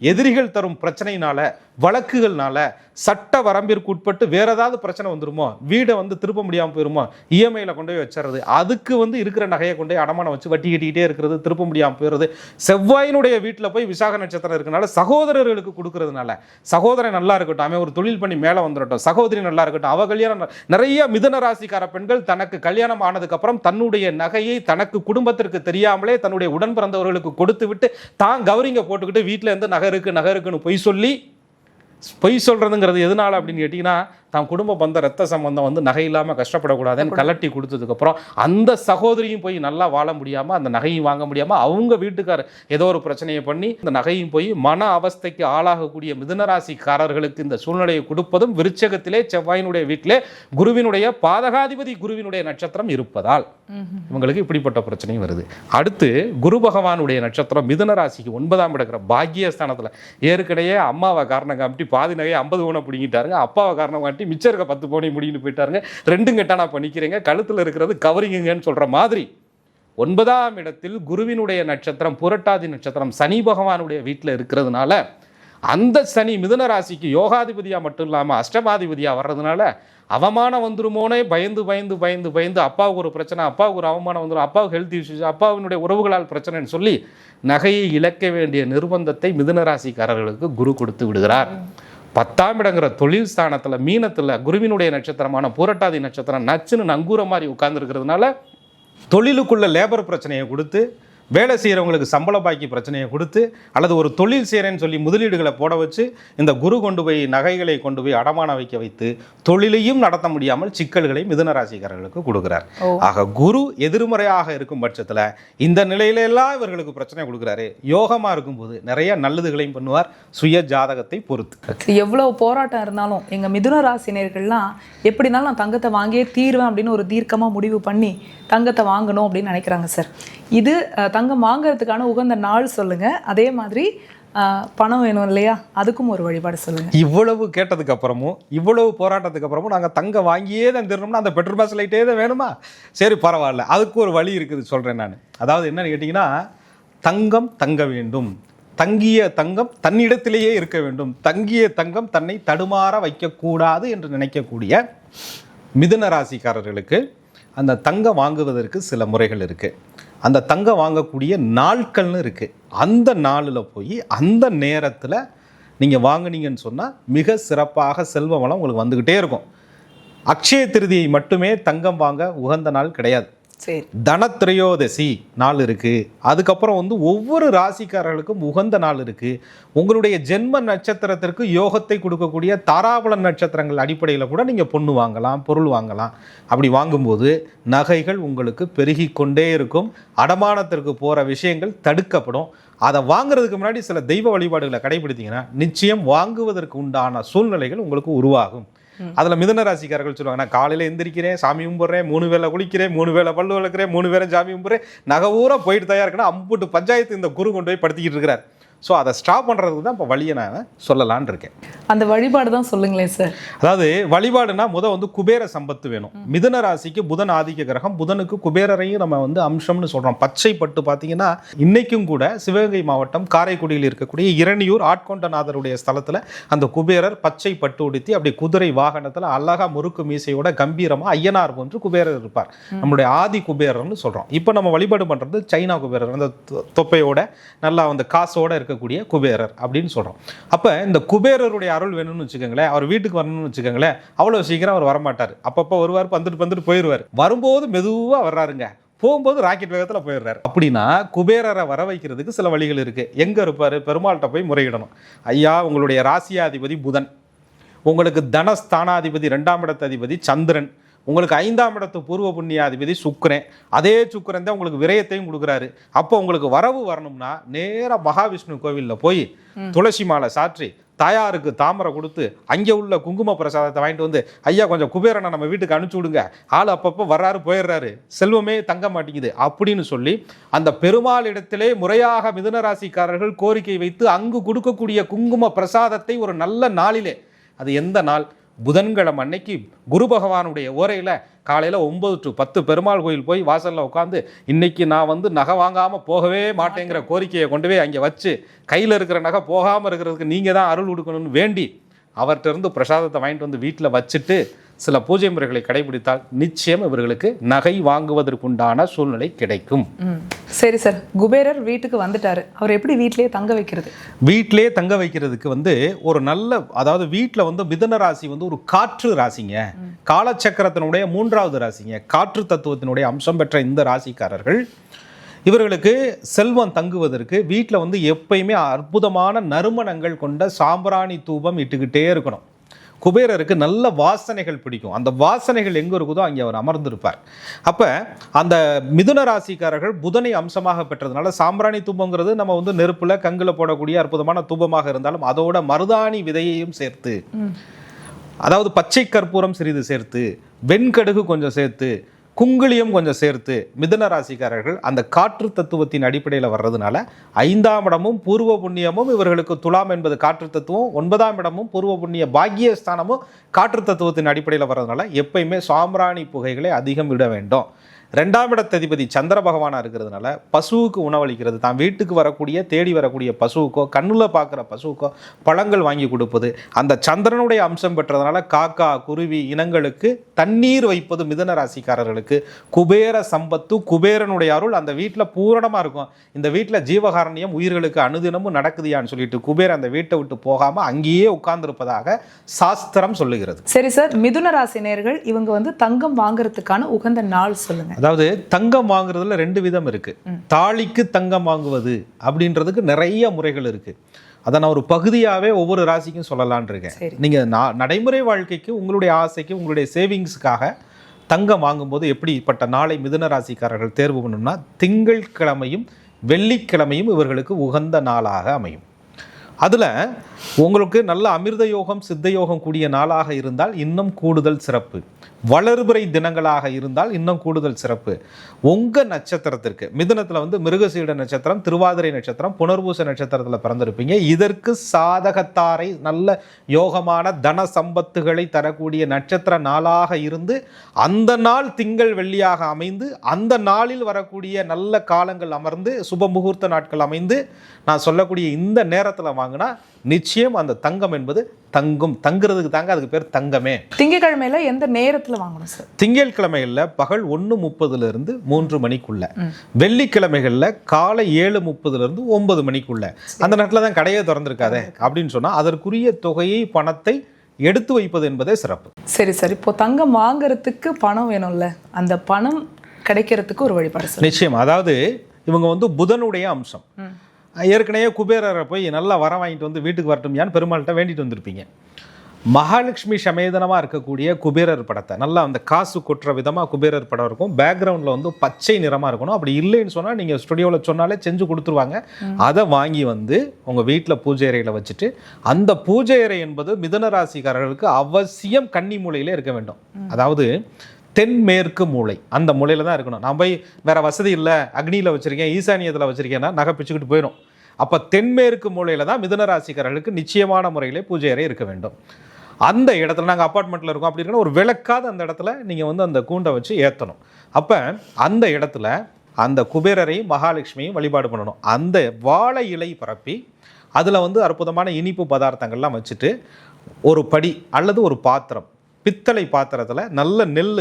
எதிரிகள் தரும் பிரச்சனையினால வழக்குகள்னால சட்ட வரம்பிற்கு உட்பட்டு வேற ஏதாவது பிரச்சனை வந்துருமோ? வீடை வந்து திருப்ப முடியாமல் போயிருமோ? இஎம்ஐயில் கொண்டு போய் வச்சிடுறது அதுக்கு வந்து இருக்கிற நகையை கொண்டு போய் அடமானம் வச்சு வட்டி கட்டிக்கிட்டே இருக்கிறது திருப்ப முடியாமல் போயிடுறது செவ்வாயினுடைய வீட்டில் போய் விசாக நட்சத்திரம் இருக்கனால சகோதரர்களுக்கு கொடுக்கறதுனால சகோதரன் நல்லா இருக்கட்டும் அவன் ஒரு தொழில் பண்ணி மேலே வந்துடட்டும் சகோதரி நல்லா இருக்கட்டும் அவ கல்யாணம் நிறைய மிதன ராசிக்கார பெண்கள் தனக்கு கல்யாணம் ஆனதுக்கப்புறம் தன்னுடைய நகையை தனக்கு குடும்பத்திற்கு தெரியாமலே தன்னுடைய உடன் பிறந்தவர்களுக்கு கொடுத்து விட்டு தான் கௌரிங்க போட்டுக்கிட்டு வீட்டில் இருந்து நகை நகருக்குன்னு நகை இருக்குன்னு பொய் சொல்லி பொய் சொல்கிறதுங்கிறது எதனால அப்படின்னு கேட்டிங்கன்னா தான் குடும்ப பந்த ரத்த சம்பந்தம் வந்து நகை இல்லாமல் கஷ்டப்படக்கூடாதுன்னு கலட்டி கொடுத்ததுக்கப்புறம் அந்த சகோதரியும் போய் நல்லா வாழ முடியாமல் அந்த நகையும் வாங்க முடியாமல் அவங்க வீட்டுக்கார் ஏதோ ஒரு பிரச்சனையை பண்ணி அந்த நகையும் போய் மன அவஸ்தைக்கு ஆளாகக்கூடிய மிதுனராசிக்காரர்களுக்கு இந்த சூழ்நிலையை கொடுப்பதும் விருச்சகத்திலே செவ்வாயினுடைய வீட்டிலே குருவினுடைய பாதகாதிபதி குருவினுடைய நட்சத்திரம் இருப்பதால் இவங்களுக்கு இப்படிப்பட்ட பிரச்சனையும் வருது. அடுத்து குரு பகவானுடைய நட்சத்திரம் மிதுன ராசிக்கு ஒன்பதாம் இடக்கிற பாக்கியஸ்தானத்தில். ஏற்கனவே அம்மாவை காரணம் காமிட்டு பாதி நகையை ஐம்பது பவுனை பிடிங்கிட்டாருங்க. அப்பாவை காரணம் காட்டி மிச்சம் இருக்க பத்து பவுனை முடின்னு போயிட்டாருங்க. ரெண்டும் கெட்டா நான் பண்ணிக்கிறேங்க. கழுத்தில் இருக்கிறது கவரிங்கன்னு சொல்கிற மாதிரி ஒன்பதாம் இடத்தில் குருவினுடைய நட்சத்திரம் புரட்டாதி நட்சத்திரம் சனி பகவானுடைய வீட்டில் இருக்கிறதுனால அந்த சனி மிதுன ராசிக்கு யோகாதிபதியாக மட்டும் இல்லாமல் அஷ்டமாதிபதியாக வர்றதுனால அவமானம் வந்துருமோனே பயந்து பயந்து பயந்து பயந்து அப்பாவுக்கு ஒரு பிரச்சனை அப்பாவுக்கு ஒரு அவமானம் வந்துடும் அப்பாவுக்கு ஹெல்த் இஷ்யூஸ் அப்பாவினுடைய உறவுகளால் பிரச்சனைன்னு சொல்லி நகையை இழக்க வேண்டிய நிர்பந்தத்தை மிதுன ராசிக்காரர்களுக்கு குரு கொடுத்து விடுகிறார். பத்தாம் இடங்கிற தொழில் ஸ்தானத்தில் மீனத்தில் குருவினுடைய நட்சத்திரமான பூரட்டாதி நட்சத்திரம் நச்சுன்னு நங்கூர மாதிரி உட்கார்ந்துருக்கிறதுனால தொழிலுக்குள்ள லேபர் பிரச்சனையை கொடுத்து வேலை செய்கிறவங்களுக்கு சம்பள பாக்கி பிரச்சனையை கொடுத்து அல்லது ஒரு தொழில் செய்கிறேன்னு சொல்லி முதலீடுகளை போட வச்சு இந்த குரு கொண்டு போய் நகைகளை கொண்டு போய் அடமான வைக்க வைத்து தொழிலையும் நடத்த முடியாமல் சிக்கல்களை மிதுன ராசிக்காரர்களுக்கு கொடுக்குறார். ஆக குரு எதிர்மறையாக இருக்கும் பட்சத்தில் இந்த நிலையில எல்லாம் இவர்களுக்கு பிரச்சனை கொடுக்குறாரு. யோகமாக இருக்கும்போது நிறைய நல்லதுகளையும் பண்ணுவார். சுய ஜாதகத்தை பொறுத்து. எவ்வளவு போராட்டம் இருந்தாலும் எங்க மிதுன ராசினியர்கள்லாம் எப்படினாலும் நான் தங்கத்தை வாங்கியே தீருவேன் அப்படின்னு ஒரு தீர்க்கமா முடிவு பண்ணி தங்கத்தை வாங்கணும் அப்படின்னு நினைக்கிறாங்க சார். இது தங்கம் வாங்குறதுக்கான உகந்த நாள் சொல்லுங்க. அதே மாதிரி பணம் வேணும் இல்லையா? அதுக்கும் ஒரு வழிபாடு சொல்லுங்க. இவ்வளவு கேட்டதுக்கு அப்புறமும் இவ்வளவு போராட்டத்துக்கு அப்புறமும் நாங்கள் தங்கம் வாங்கியே தான் திரும்பணும்னா அந்த பெட்ரோல் பாஸ் லைட்டே தான் வேணுமா? சரி பரவாயில்ல. அதுக்கு ஒரு வழி இருக்குது சொல்கிறேன் நான். அதாவது என்னன்னு கேட்டிங்கன்னா தங்கம் தங்க வேண்டும். தங்கிய தங்கம் தன்னிடத்திலேயே இருக்க வேண்டும். தங்கிய தங்கம் தன்னை தடுமாற வைக்கக்கூடாது என்று நினைக்கக்கூடிய மிதுன ராசிக்காரர்களுக்கு அந்த தங்கம் வாங்குவதற்கு சில முறைகள் இருக்குது அந்த தங்கம் வாங்கக்கூடிய நாட்கள்னு இருக்குது அந்த நாளில் போய் அந்த நேரத்தில் நீங்கள் வாங்குனீங்கன்னு சொன்னால் மிக சிறப்பாக செல்வ வளம் உங்களுக்கு வந்துக்கிட்டே இருக்கும். அக்ஷய திருதியை மட்டுமே தங்கம் வாங்க உகந்த நாள் கிடையாது. தனத்ரயோதசி நாள் இருக்குது அதுக்கப்புறம் வந்து ஒவ்வொரு ராசிக்காரர்களுக்கும் உகந்த நாள் இருக்குது உங்களுடைய ஜென்ம நட்சத்திரத்திற்கு யோகத்தை கொடுக்கக்கூடிய தாராபல நட்சத்திரங்கள் அடிப்படையில் கூட நீங்கள் பொண்ணு வாங்கலாம் பொருள் வாங்கலாம். அப்படி வாங்கும்போது நகைகள் உங்களுக்கு பெருகி கொண்டே இருக்கும். அடமானத்திற்கு போகிற விஷயங்கள் தடுக்கப்படும். அதை வாங்குறதுக்கு முன்னாடி சில தெய்வ வழிபாடுகளை கடைபிடித்தீங்கன்னா நிச்சயம் வாங்குவதற்கு உண்டான சூழ்நிலைகள் உங்களுக்கு உருவாகும். அதில் மிதன ராசிக்காரர்கள் சொல்லுவாங்க நான் காலையில் எந்திரிக்கிறேன் சாமி கும்பிட்றேன் மூணு வேளை குளிக்கிறேன் மூணு வேளை பல்லு விளக்குறேன் மூணு வேளை சாமி கும்பிட்றேன். நகை ஊரா போயிட்டு தயார் இருக்கணும் அம்புட்டு பஞ்சாயத்து இந்த குரு கொண்டு போய் படுத்திக்கிட்டு இருக்கிறார். ஸோ அதை ஸ்டாப் பண்ணுறதுக்கு தான் இப்போ வழியை நான் சொல்லலான்னு இருக்கேன். அந்த வழிபாடு தான் சொல்லுங்களேன் சார் அதாவது வழிபாடுனா முத வந்து குபேர சம்பத்து வேணும். மிதுன ராசிக்கு புதன் ஆதிக்க கிரகம். புதனுக்கு குபேரரையும் நம்ம வந்து அம்சம்னு சொல்றோம். பச்சை பட்டு பார்த்தீங்கன்னா இன்னைக்கும் கூட சிவகங்கை மாவட்டம் காரைக்குடியில் இருக்கக்கூடிய இரணியூர் ஆட்கொண்டநாதருடைய ஸ்தலத்துல அந்த குபேரர் பச்சை பட்டு உடுத்தி அப்படி குதிரை வாகனத்துல அழகா முறுக்கு மீசையோட கம்பீரமா ஐயனார் போன்று குபேரர் இருப்பார். நம்மளுடைய ஆதி குபேரர்னு சொல்றோம். இப்போ நம்ம வழிபாடு பண்றது சைனா குபேரர். அந்த தொப்பையோட நல்லா அந்த காசோட இருக்கக்கூடிய குபேரர் அப்படின்னு சொல்கிறோம் அப்போ இந்த குபேரருடைய அருள் வேணும்னு வச்சுக்கோங்களேன் அவர் வீட்டுக்கு வரணும்னு வச்சுக்கோங்களேன் அவ்வளோ சீக்கிரம் அவர் வரமாட்டார். அப்பப்போ வருவார் பந்துட்டு பந்துட்டு போயிடுவார் வரும்போது மெதுவாக வர்றாருங்க. போகும்போது ராக்கெட் வேகத்தில் போயிடுறாரு. அப்படின்னா குபேரரை வர வைக்கிறதுக்கு சில வழிகள் இருக்குது எங்கே இருப்பார்? பெருமாள்கிட்ட போய் முறையிடணும். ஐயா உங்களுடைய ராசியாதிபதி புதன். உங்களுக்கு தனஸ்தானாதிபதி ரெண்டாம் இடத்த அதிபதி சந்திரன். உங்களுக்கு ஐந்தாம் இடத்து பூர்வ புண்ணியாதிபதி சுக்கிரன். அதே சுக்கிரன் தான் உங்களுக்கு விரயத்தையும் கொடுக்குறாரு. அப்போ உங்களுக்கு வரவு வரணும்னா நேரா மகாவிஷ்ணு கோவிலில் போய் துளசி மாலை சாற்றி தாயாருக்கு தாமரை கொடுத்து அங்கே உள்ள குங்கும பிரசாதத்தை வாங்கிட்டு வந்து ஐயா கொஞ்சம் குபேரனை நம்ம வீட்டுக்கு அனுப்பிச்சு விடுங்க. ஆள் அப்பப்போ வர்றாரு போயிடுறாரு. செல்வமே தங்க மாட்டேங்குது. அப்படின்னு சொல்லி அந்த பெருமாள் இடத்திலே முறையாக மிதுன ராசிக்காரர்கள் கோரிக்கை வைத்து அங்கு கொடுக்கக்கூடிய குங்கும பிரசாதத்தை ஒரு நல்ல நாளிலே அது எந்த நாள்? புதன்கிழமை அன்னைக்கு குரு பகவானுடைய ஓரையில் காலையில் ஒன்பது டு பத்து பெருமாள் கோயில் போய் வாசலில் உட்காந்து இன்னைக்கு நான் வந்து நகை வாங்காமல் போகவே மாட்டேங்கிற கோரிக்கையை கொண்டு போய் அங்கே வச்சு கையில் இருக்கிற நகை போகாமல் இருக்கிறதுக்கு நீங்கள் தான் அருள் கொடுக்கணும்னு வேண்டி அவர்கிட்ட இருந்து பிரசாதத்தை வாங்கிட்டு வந்து வீட்டில் வச்சுட்டு சில பூஜை முறைகளை கடைபிடித்தால் நிச்சயம் இவர்களுக்கு நகை வாங்குவதற்குண்டான சூழ்நிலை கிடைக்கும். சரி சார் குபேரர் வீட்டுக்கு வந்துட்டாரு. அவர் எப்படி வீட்டிலேயே தங்க வைக்கிறது? வீட்டிலே தங்க வைக்கிறதுக்கு வந்து ஒரு நல்ல அதாவது வீட்டில் வந்து மிதுன ராசி வந்து ஒரு காற்று ராசிங்க. காலச்சக்கரத்தினுடைய மூன்றாவது ராசிங்க. காற்று தத்துவத்தினுடைய அம்சம் பெற்ற இந்த ராசிக்காரர்கள் இவர்களுக்கு செல்வம் தங்குவதற்கு வீட்டில் வந்து எப்பயுமே அற்புதமான நறுமணங்கள் கொண்ட சாம்பிராணி தூபம் இட்டுக்கிட்டே இருக்கணும். குபேரருக்கு நல்ல வாசனைகள் பிடிக்கும். அந்த வாசனைகள் எங்கே இருக்குதோ அங்கே அவர் அமர்ந்திருப்பார். அப்போ அந்த மிதுன ராசிக்காரர்கள் புதனை அம்சமாக பெற்றதுனால சாம்பிராணி தூபங்கிறது நம்ம வந்து நெருப்பில் கங்கில் போடக்கூடிய அற்புதமான தூபமாக இருந்தாலும் அதோட மருதாணி விதையையும் சேர்த்து அதாவது பச்சை கற்பூரம் சிறிது சேர்த்து வெண்கடுகு கொஞ்சம் சேர்த்து குங்குளியம் கொஞ்சம் சேர்த்து மிதுன ராசிக்காரர்கள் அந்த காற்று தத்துவத்தின் அடிப்படையில் வர்றதுனால ஐந்தாம் இடமும் பூர்வ புண்ணியமும் இவர்களுக்கு துலாம் என்பது காற்று தத்துவம் ஒன்பதாம் இடமும் பூர்வ புண்ணிய பாக்கியஸ்தானமும் காற்று தத்துவத்தின் அடிப்படையில் வர்றதுனால எப்பயுமே சாம்ராணி புகைகளை அதிகம் விட வேண்டும். ரெண்டாம் இடத்ததிபதி சந்திர பகவானாக இருக்கிறதுனால பசுவுக்கு உணவளிக்கிறது. தான் வீட்டுக்கு வரக்கூடிய தேடி வரக்கூடிய பசுவுக்கோ கண்ணுல பார்க்குற பசுவுக்கோ பழங்கள் வாங்கி கொடுப்பது. அந்த சந்திரனுடைய அம்சம் பெற்றதுனால காக்கா குருவி இனங்களுக்கு தண்ணீர் வைப்பது மிதன ராசிக்காரர்களுக்கு. குபேர சம்பத்து குபேரனுடைய அருள் அந்த வீட்டில் பூரணமாக இருக்கும். இந்த வீட்டில் ஜீவகாரண்யம் உயிர்களுக்கு அனுதினமும் நடக்குதியான்னு சொல்லிட்டு குபேர் அந்த வீட்டை விட்டு போகாமல் அங்கேயே உட்கார்ந்துருப்பதாக சாஸ்திரம் சொல்லுகிறது. சரி சார் மிதுன ராசி நேர்கள் இவங்க வந்து தங்கம் வாங்குறதுக்கான உகந்த நாள் சொல்லுங்கள் அதாவது தங்கம் வாங்குறதுல ரெண்டு விதம் இருக்கு. தாலிக்கு தங்கம் வாங்குவது அப்படின்றதுக்கு நிறைய முறைகள் இருக்கு. அதை நான் ஒரு பகுதியாகவே ஒவ்வொரு ராசிக்கும் சொல்லலான் இருக்கேன். சரி. நீங்க நா- நடைமுறை வாழ்க்கைக்கு உங்களுடைய ஆசைக்கு உங்களுடைய சேவிங்ஸுக்காக தங்கம் வாங்கும்போது எப்படிப்பட்ட நாளை மிதுன ராசிக்காரர்கள் தேர்வு பண்ணணும்னா திங்கட்கிழமையும் வெள்ளிக்கிழமையும் இவர்களுக்கு உகந்த நாளாக அமையும். அதில் உங்களுக்கு நல்ல அமிர்த யோகம் சித்த யோகம் கூடிய நாளாக இருந்தால் இன்னும் கூடுதல் சிறப்பு. வளர்பிறை தினங்களாக இருந்தால் இன்னும் கூடுதல் சிறப்பு. உங்கள் நட்சத்திரத்திற்கு மிதுனத்தில் வந்து மிருகசீட நட்சத்திரம் திருவாதிரை நட்சத்திரம் புனர்பூச நட்சத்திரத்தில் பிறந்திருப்பீங்க. இதற்கு சாதகத்தாரை நல்ல யோகமான தன சம்பத்துகளை தரக்கூடிய நட்சத்திர நாளாக இருந்து அந்த நாள் திங்கள் வெள்ளியாக அமைந்து அந்த நாளில் வரக்கூடிய நல்ல காலங்கள் அமர்ந்து சுப முகூர்த்த நாட்கள் அமைந்து நான் சொல்லக்கூடிய இந்த நேரத்தில் வாங்கினா நிச்சயம் அந்த தங்கம் என்பது தங்கும் தங்குறதுக்கு தாங்க அதுக்கு பேர் தங்கமே. திங்கக்கிழமையில எந்த நேரத்துல வாங்கணும் சார்? திங்கட்கிழமைகளில் பகல் ஒன்று முப்பதுலேருந்து மூன்று மணிக்குள்ள. வெள்ளிக்கிழமைகளில் காலை ஏழு முப்பதுலேருந்து ஒன்பது மணிக்குள்ள. அந்த நேரத்தில் தான் கடையே திறந்திருக்காதே அப்படின்னு சொன்னால் அதற்குரிய தொகையை பணத்தை எடுத்து வைப்பது என்பதே சிறப்பு. சரி சார் இப்போ தங்கம் வாங்குறதுக்கு பணம் வேணும்ல அந்த பணம் கிடைக்கிறதுக்கு ஒரு வழிபாடு நிச்சயம். அதாவது இவங்க வந்து புதனுடைய அம்சம். ஏற்கனவே குபேரரை போய் நல்லா வர வாங்கிட்டு வந்து வீட்டுக்கு வரட்டும்யான்னு பெருமாள்கிட்ட வேண்டிட்டு வந்திருப்பீங்க. மகாலட்சுமி சமேதனமாக இருக்கக்கூடிய குபேரர் படத்தை நல்லா அந்த காசு கொட்டுற விதமாக குபேரர் படம் இருக்கும். பேக்ரவுண்டில் வந்து பச்சை நிறமாக இருக்கணும். அப்படி இல்லைன்னு சொன்னால் நீங்கள் ஸ்டுடியோவில் சொன்னாலே செஞ்சு கொடுத்துருவாங்க. அதை வாங்கி வந்து உங்கள் வீட்டில் பூஜை அறையில் வச்சுட்டு அந்த பூஜை அறை என்பது மிதுன ராசிக்காரர்களுக்கு அவசியம் கன்னி மூலையிலே இருக்க வேண்டும். அதாவது தென்மேற்கு மூலை அந்த மூலையில் தான் இருக்கணும். நான் போய் வேறு வசதி இல்லை அக்னியில் வச்சுருக்கேன் ஈசானியத்தில் வச்சுருக்கேன்னா நகை பிச்சுக்கிட்டு போயிடும். அப்போ தென்மேற்கு மூலையில் தான் மிதுன ராசிக்காரர்களுக்கு நிச்சயமான முறையிலே பூஜை அறை இருக்க வேண்டும். அந்த இடத்துல நாங்கள் அப்பார்ட்மெண்ட்டில் இருக்கோம் அப்படி இருக்கணும் ஒரு விளக்காத அந்த இடத்துல நீங்கள் வந்து அந்த கூண்டை வச்சு ஏற்றணும் அப்போ அந்த இடத்துல அந்த குபேரரையும் மகாலட்சுமியும் வழிபாடு பண்ணணும். அந்த வாழை இலை பரப்பி அதில் வந்து அற்புதமான இனிப்பு பதார்த்தங்கள்லாம் வச்சுட்டு ஒரு படி அல்லது ஒரு பாத்திரம் பித்தளை பாத்திரத்தில் நல்ல நெல்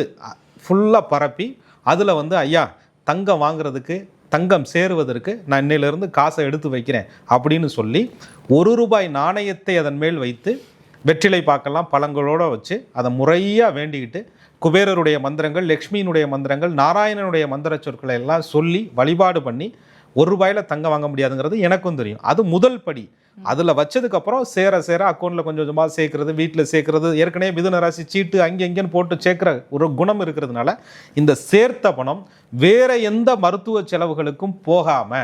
ஃபுல்லாக பரப்பி அதில் வந்து ஐயா தங்கம் வாங்குறதுக்கு தங்கம் சேருவதற்கு நான் இன்னையிலேருந்து காசை எடுத்து வைக்கிறேன் அப்படின்னு சொல்லி ஒரு ரூபாய் நாணயத்தை அதன் மேல் வைத்து வெற்றிலை பாக்கெல்லாம் பழங்களோடு வச்சு அதை முறையாக வேண்டிக்கிட்டு குபேரருடைய மந்திரங்கள் லக்ஷ்மியினுடைய மந்திரங்கள் நாராயணனுடைய மந்திர சொற்களை எல்லாம் சொல்லி வழிபாடு பண்ணி ஒரு ரூபாயில தங்கம் வாங்க முடியாதுங்கிறது எனக்கும் தெரியும். அது முதல் படி. அதுல வச்சதுக்கு அப்புறம் சேர சேர அக்கௌண்ட்ல கொஞ்சம் கொஞ்சமா சேர்க்கறது வீட்டுல சேர்க்கறது ஏற்கனவே மிதுன ராசி சீட்டு அங்கே இங்கேன்னு போட்டு சேர்க்கிற ஒரு குணம் இருக்கிறதுனால இந்த சேர்த்த பணம் வேற எந்த மருத்துவ செலவுகளுக்கும் போகாம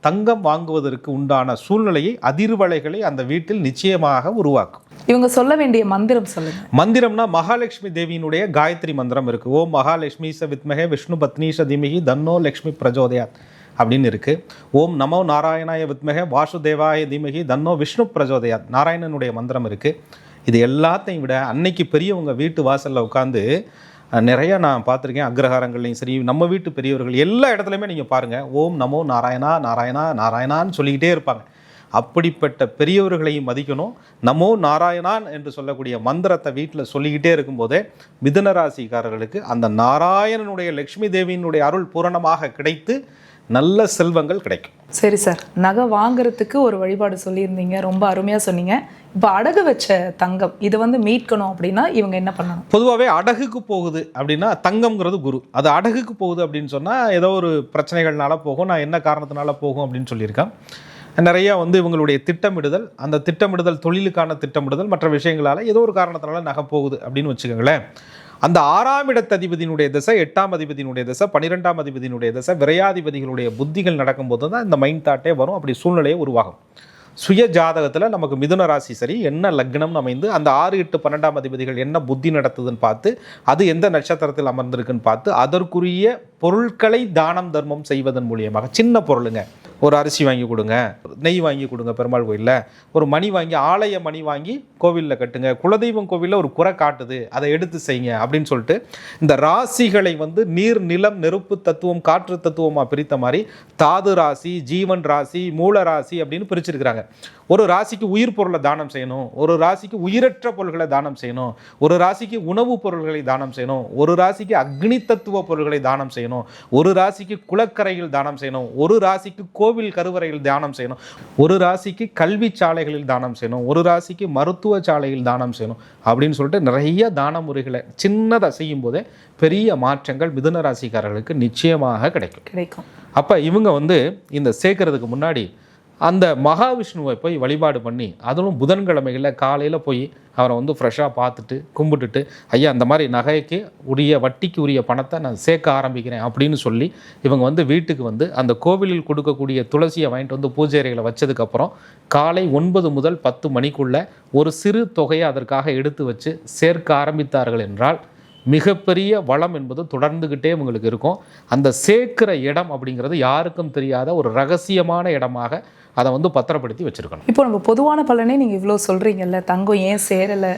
தங்கம் வாங்குவதற்கு உண்டான சூழ்நிலையை அதிர்வலைகளை அந்த வீட்டில் நிச்சயமாக உருவாக்கும். இவங்க சொல்ல வேண்டிய மந்திரம் சொல்லுங்க. மந்திரம்னா மகாலட்சுமி தேவியினுடைய காயத்ரி மந்திரம் இருக்கு. ஓம் மகாலட்சுமி ச வித்மகே விஷ்ணு பத்னி ச திமிகி தன்னோ லக்ஷ்மி பிரஜோதயாத். அப்படின்னு இருக்குது ஓம் நமோ நாராயணாய வித்மக வாசுதேவாய தீமகி தன்னோ விஷ்ணு பிரஜோதயா நாராயணனுடைய மந்திரம் இருக்குது இது எல்லாத்தையும் விட அன்னைக்கு பெரியவங்க வீட்டு வாசலில் உட்காந்து நிறையா நிறைய நான் பார்த்துருக்கேன். அக்ரஹாரங்கள்லையும் சரி நம்ம வீட்டு பெரியவர்கள் எல்லா இடத்துலையுமே நீங்கள் பாருங்கள் ஓம் நமோ நாராயணா நாராயணா நாராயணான்னு சொல்லிக்கிட்டே இருப்பாங்க. அப்படிப்பட்ட பெரியவர்களையும் மதிக்கணும். நமோ நாராயணான் என்று சொல்லக்கூடிய மந்திரத்தை வீட்டில் சொல்லிக்கிட்டே இருக்கும்போதே மிதுன ராசிக்காரர்களுக்கு அந்த நாராயணனுடைய லக்ஷ்மி தேவியினுடைய அருள் பூரணமாக கிடைத்து நல்ல செல்வங்கள் கிடைக்கும். சரி சார் நகை வாங்குறதுக்கு ஒரு வழிபாடு சொல்லியிருந்தீங்க ரொம்ப அருமையா சொன்னீங்க. இப்போ அடகு வச்ச தங்கம் இதை வந்து மீட்கணும் அப்படின்னா இவங்க என்ன பண்ணணும்? பொதுவாகவே அடகுக்கு போகுது அப்படின்னா தங்கம்ங்கிறது குரு. அது அடகுக்கு போகுது அப்படின்னு சொன்னால் ஏதோ ஒரு பிரச்சனைகள்னால போகும் நான் என்ன காரணத்தினால போகும் அப்படின்னு சொல்லியிருக்கேன் நிறைய வந்து இவங்களுடைய திட்டமிடுதல் அந்த திட்டமிடுதல் தொழிலுக்கான திட்டமிடுதல் மற்ற விஷயங்களால ஏதோ ஒரு காரணத்தினால நகை போகுது அப்படின்னு வச்சுக்கோங்களேன். அந்த ஆறாம் இடத்ததிபதியினுடைய திசை எட்டாம் அதிபதியினுடைய திசை பன்னிரெண்டாம் அதிபதியினுடைய திசை விரையாதிபதிகளுடைய புத்திகள் நடக்கும்போது தான் இந்த மைண்ட் தாட்டே வரும். அப்படி சூழ்நிலையே உருவாகும். சுய ஜாதகத்தில் நமக்கு மிதுன ராசி சரி என்ன லக்னம் அமைந்து அந்த ஆறு எட்டு பன்னெண்டாம் அதிபதிகள் என்ன புத்தி நடத்துதுன்னு பார்த்து அது எந்த நட்சத்திரத்தில் அமர்ந்திருக்குன்னு பார்த்து அதற்குரிய பொருட்களை தானம் தர்மம் செய்வதன் மூலியமாக சின்ன பொருளுங்க. ஒரு அரிசி வாங்கி கொடுங்க நெய் வாங்கி கொடுங்க பெருமாள் கோயிலில். ஒரு மணி வாங்கி ஆலய மணி வாங்கி கோவிலில் கட்டுங்க. குலதெய்வம் கோவிலில் ஒரு குறை காட்டுது அதை எடுத்து செய்யுங்க அப்படின்னு சொல்லிட்டு இந்த ராசிகளை வந்து நீர் நிலம் நெருப்பு தத்துவம் காற்று தத்துவமாக பிரித்த மாதிரி தாது ராசி ஜீவன் ராசி மூல ராசி அப்படின்னு பிரிச்சிருக்கிறாங்க. ஒரு ராசிக்கு உயிர் பொருளை தானம் செய்யணும். ஒரு ராசிக்கு உயிரற்ற பொருள்களை தானம் செய்யணும். ஒரு ராசிக்கு உணவுப் பொருள்களை தானம் செய்யணும். ஒரு ராசிக்கு அக்னி தத்துவ பொருள்களை தானம் செய்யணும். ஒரு ராசிக்கு குளக்கரையில் தானம் செய்யணும். ஒரு ராசிக்கு கோவில் கருவறையில் தானம் செய்யணும். ஒரு ராசிக்கு கல்வி சாலைகளில் தானம் செய்யணும். ஒரு ராசிக்கு மருத்துவ சாலையில் தானம் செய்யணும். அப்படின்னு சொல்லிட்டு நிறைய தான முறைகளை சின்னதாக செய்யும் போதே பெரிய மாற்றங்கள் மிதுன ராசிக்காரர்களுக்கு நிச்சயமாக கிடைக்கும். கிடைக்கும். அப்போ இவங்க வந்து இந்த சேர்க்கறதுக்கு முன்னாடி அந்த மகாவிஷ்ணுவை போய் வழிபாடு பண்ணி அதுவும் புதன்கிழமைகளில் காலையில் போய் அவரை வந்து ஃப்ரெஷ்ஷாக பார்த்துட்டு கும்பிட்டுட்டு ஐயா அந்த மாதிரி நகைக்கு உரிய வட்டிக்கு உரிய பணத்தை நான் சேர்க்க ஆரம்பிக்கிறேன் அப்படின்னு சொல்லி இவங்க வந்து வீட்டுக்கு வந்து அந்த கோவிலில் கொடுக்கக்கூடிய துளசியை வாங்கிட்டு வந்து பூஜை அறையில் வச்சதுக்கப்புறம் காலை ஒன்பது முதல் பத்து மணிக்குள்ளே ஒரு சிறு தொகையை அதற்காக எடுத்து வச்சு சேர்க்க ஆரம்பித்தார்கள் என்றால் மிகப்பெரிய வளம் என்பது தொடர்ந்துக்கிட்டே உங்களுக்கு இருக்கும். அந்த சேர்க்கிற இடம் அப்படிங்கிறது யாருக்கும் தெரியாத ஒரு ரகசியமான இடமாக அதை வந்து பத்திரப்படுத்தி வச்சிருக்கணும். இப்போ நம்ம பொதுவான பலனே நீங்கள் இவ்வளோ சொல்கிறீங்கல்ல தங்கம் ஏன் சேரலை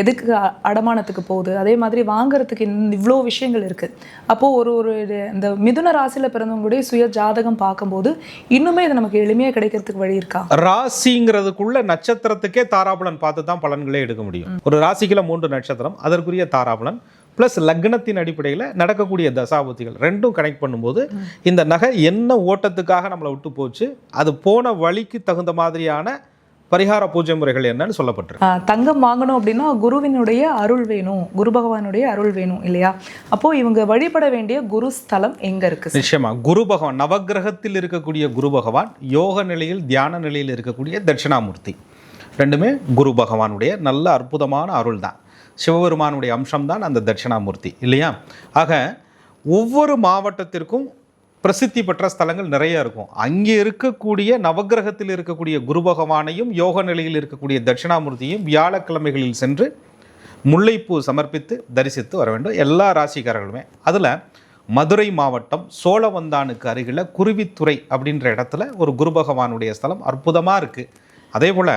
எதுக்கு அடமானத்துக்கு போகுது? அதே மாதிரி வாங்குறதுக்கு இவ்வளோ விஷயங்கள் இருக்குது அப்போது ஒரு ஒரு இது இந்த மிதுன ராசியில் பிறந்தவங்களுடைய சுய ஜாதகம் பார்க்கும்போது இன்னுமே இது நமக்கு எளிமையாக கிடைக்கிறதுக்கு வழி இருக்கா? ராசிங்கிறதுக்குள்ள நட்சத்திரத்துக்கே தாராபலன் பார்த்து தான் பலன்களே எடுக்க முடியும். ஒரு ராசிக்குள்ள மூன்று நட்சத்திரம் அதற்குரிய தாராபலன். ப்ளஸ் லக்னத்தின் அடிப்படையில் நடக்கக்கூடிய தசாபுத்திகள் ரெண்டும் கனெக்ட் பண்ணும்போது இந்த நகை என்ன ஓட்டத்துக்காக நம்மளை விட்டு போச்சு? அது போன வழிக்கு தகுந்த மாதிரியான பரிகார பூஜை முறைகள் என்னன்னு சொல்லப்பட்டிருக்கு. தங்கம் வாங்கணும் அப்படின்னா குருவினுடைய அருள் வேணும் குரு பகவானுடைய அருள் வேணும் இல்லையா? அப்போது இவங்க வழிபட வேண்டிய குரு ஸ்தலம் எங்கே இருக்குது நிச்சயமா. குரு பகவான் நவக்கிரகத்தில் இருக்கக்கூடிய குரு பகவான் யோக நிலையில் தியான நிலையில் இருக்கக்கூடிய தட்சிணாமூர்த்தி. ரெண்டுமே குரு பகவானுடைய நல்ல அற்புதமான அருள் தான் சிவபெருமானுடைய அம்சம்தான் அந்த தட்சிணாமூர்த்தி இல்லையா? ஆக ஒவ்வொரு மாவட்டத்திற்கும் பிரசித்தி பெற்ற ஸ்தலங்கள் நிறைய இருக்கும். அங்கே இருக்கக்கூடிய நவக்கிரகத்தில் இருக்கக்கூடிய குரு பகவானையும் யோக நிலையில் இருக்கக்கூடிய தட்சிணாமூர்த்தியும் வியாழக்கிழமைகளில் சென்று முல்லைப்பூ சமர்ப்பித்து தரிசித்து வர வேண்டும். எல்லா ராசிக்காரர்களுமே. அதில் மதுரை மாவட்டம் சோழவந்தானுக்கு அருகில் குருவித்துறை அப்படின்ற இடத்துல ஒரு குரு பகவானுடைய ஸ்தலம் அற்புதமாக இருக்குது அதே போல்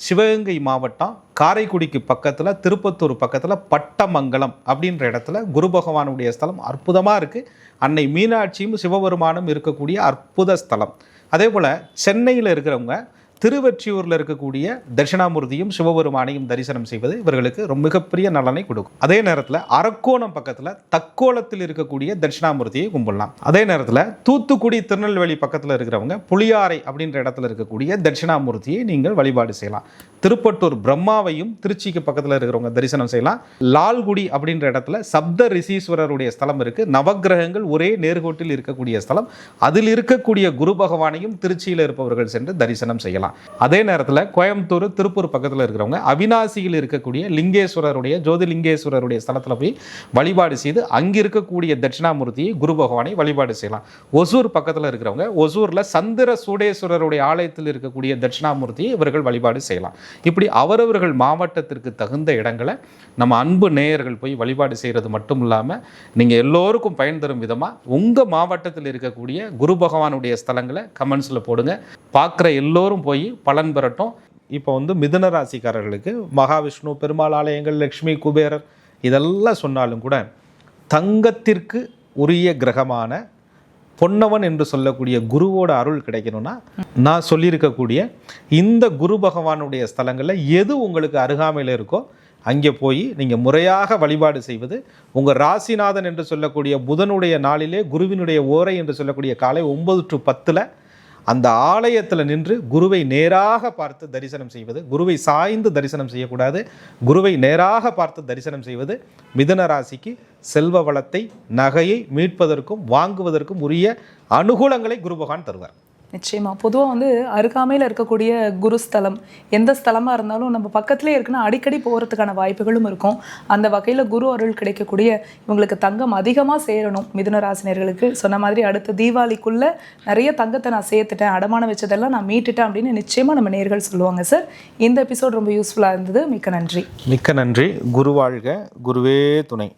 சிவகங்கை மாவட்டம் காரைக்குடிக்கு பக்கத்தில் திருப்பத்தூர் பக்கத்தில் பட்டமங்கலம் அப்படின்ற இடத்துல குரு பகவானுடைய ஸ்தலம் அற்புதமாக இருக்குது அன்னை மீனாட்சியும் சிவபெருமானும் இருக்கக்கூடிய அற்புத ஸ்தலம். அதே போல் சென்னையில் இருக்கிறவங்க திருவெற்றியூரில் இருக்கக்கூடிய தட்சிணாமூர்த்தியும் சிவபெருமானையும் தரிசனம் செய்வது இவர்களுக்கு ரொம்ப மிகப்பெரிய நலனை கொடுக்கும். அதே நேரத்தில் அரக்கோணம் பக்கத்தில் தக்கோலத்தில் இருக்கக்கூடிய தட்சிணாமூர்த்தியை கும்பிடலாம். அதே நேரத்தில் தூத்துக்குடி திருநெல்வேலி பக்கத்தில் இருக்கிறவங்க புளியாறை அப்படின்ற இடத்துல இருக்கக்கூடிய தட்சிணாமூர்த்தியை நீங்கள் வழிபாடு செய்யலாம். திருப்பட்டூர் பிரம்மாவையும் திருச்சிக்கு பக்கத்தில் இருக்கிறவங்க தரிசனம் செய்யலாம். லால்குடி அப்படின்ற இடத்துல சப்த ரிஷீஸ்வரருடைய ஸ்தலம் இருக்கு. நவக்கிரகங்கள் ஒரே நேர்கோட்டில் இருக்கக்கூடிய ஸ்தலம். அதில் இருக்கக்கூடிய குரு பகவானையும் திருச்சியில் இருப்பவர்கள் சென்று தரிசனம் செய்யலாம். அதே நேரத்தில் கோயம்புத்தூர் திருப்பூர் பக்கத்தில் இருக்கிறவங்க அவினாசியில் இருக்கக்கூடிய லிங்கேஸ்வரருடைய ஜோதிலிங்கேஸ்வரருடைய ஸ்தலத்தில் போய் வழிபாடு செய்து அங்கே இருக்கக்கூடிய தட்சிணாமூர்த்தியை குரு பகவானை வழிபாடு செய்யலாம். ஒசூர் பக்கத்தில் இருக்கிறவங்க ஒசூரில் சந்திர சூடேஸ்வரருடைய ஆலயத்தில் இருக்கக்கூடிய தட்சிணாமூர்த்தியை இவர்கள் வழிபாடு செய்யலாம். இப்படி அவரவர்கள் மாவட்டத்திற்கு தகுந்த இடங்களை நம்ம அன்பு நேயர்கள் போய் வழிபாடு செய்கிறது மட்டும் இல்லாமல் நீங்கள் எல்லோருக்கும் பயன் தரும் விதமாக உங்கள் மாவட்டத்தில் இருக்கக்கூடிய குரு பகவானுடைய ஸ்தலங்களை கமெண்ட்ஸில் போடுங்க. பார்க்குற எல்லோரும் போய் பலன் பெறட்டும். இப்போ வந்து மிதுன ராசிக்காரர்களுக்கு மகாவிஷ்ணு பெருமாள் ஆலயங்கள் லக்ஷ்மி குபேரர் இதெல்லாம் சொன்னாலும் கூட தங்கத்திற்கு உரிய கிரகமான பொன்னவன் என்று சொல்லக்கூடிய குருவோட அருள் கிடைக்கணும்னா நான் சொல்லியிருக்கக்கூடிய இந்த குரு பகவானுடைய ஸ்தலங்களில் எது உங்களுக்கு அருகாமையில் இருக்கோ அங்கே போய் நீங்கள் முறையாக வழிபாடு செய்வது உங்கள் ராசிநாதன் என்று சொல்லக்கூடிய புதனுடைய நாளிலே குருவினுடைய ஓரை என்று சொல்லக்கூடிய காலை ஒன்பது டு பத்தில் அந்த ஆலயத்தில் நின்று குருவை நேராக பார்த்து தரிசனம் செய்வது குருவை சாய்ந்து தரிசனம் செய்யக்கூடாது குருவை நேராக பார்த்து தரிசனம் செய்வது மிதுன ராசிக்கு செல்வ வளத்தை நகையை மீட்பதற்கும் வாங்குவதற்கும் உரிய அனுகூலங்களை குரு பகவான் தருவார். நிச்சயமாக பொதுவாக வந்து அருகாமையில் இருக்கக்கூடிய குருஸ்தலம் எந்த ஸ்தலமாக இருந்தாலும் நம்ம பக்கத்துலேயே இருக்குன்னா அடிக்கடி போகிறதுக்கான வாய்ப்புகளும் இருக்கும். அந்த வகையில் குரு அருள் கிடைக்கக்கூடிய இவங்களுக்கு தங்கம் அதிகமாக சேரணும் மிதுன ராசினியர்களுக்கு சொன்ன மாதிரி அடுத்த தீபாவளிக்குள்ளே நிறைய தங்கத்தை நான் சேர்த்துட்டேன் அடமானம் வச்சதெல்லாம் நான் மீட்டுட்டேன் அப்படின்னு நிச்சயமாக நம்ம நேர்கள் சொல்லுவாங்க சார். இந்த எபிசோட் ரொம்ப யூஸ்ஃபுல்லாக இருந்தது. மிக்க நன்றி. மிக்க நன்றி. குரு வாழ்க. குருவே துணை.